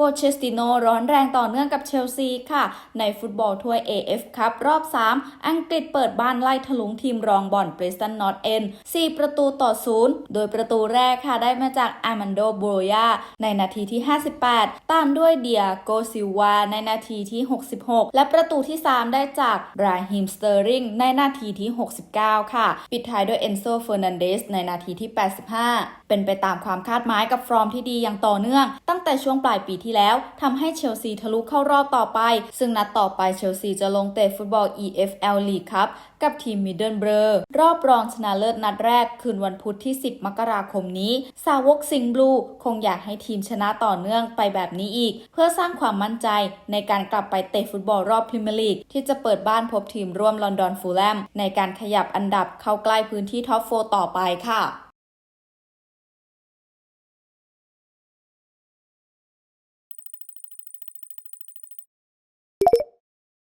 โปเชสติโนร้อนแรงต่อเนื่องกับเชลซีค่ะ ในฟุตบอลถ้วย AF ครับรอบ 3 อังกฤษเปิดบ้านไล่ถลุงทีมรองบอลเบรสตันนอตเอ็น4ประตูต่อ0โดยประตูแรกค่ะได้มาจากอามันโดโบรยาในนาทีที่ 58 ตามด้วยเดียโกซิวาในนาทีที่ 66 และประตูที่ 3 ได้จากบราฮิมสเตอร์ริงในนาทีที่ 69 ค่ะ ปิดท้ายด้วยเอนโซเฟอร์นันเดสในนาทีที่ 85 เป็นไปตามความคาดหมายกับฟอร์มที่ดีอย่างต่อเนื่อง ตั้งแต่ช่วงปลายปีที่แล้วทำให้เชลซีทะลุเข้ารอบต่อไป ซึ่งนัดต่อไปเชลซีจะลงเตะฟุตบอล EFL League ครับกับทีมมิดเดิลเบรอรอบรองชนะเลิศนัดแรก คืนวันพุธที่ 10 มกราคมนี้ สาวกสิงบลูคงอยากให้ทีมชนะต่อเนื่องไปแบบนี้อีก เพื่อสร้างความมั่นใจในการกลับไปเตะฟุตบอลรอบพรีเมียร์ลีกที่จะเปิดบ้านพบทีมร่วมลอนดอนฟูลแลมในการขยับอันดับเข้าใกล้พื้นที่ท็อปโฟต่อไปค่ะ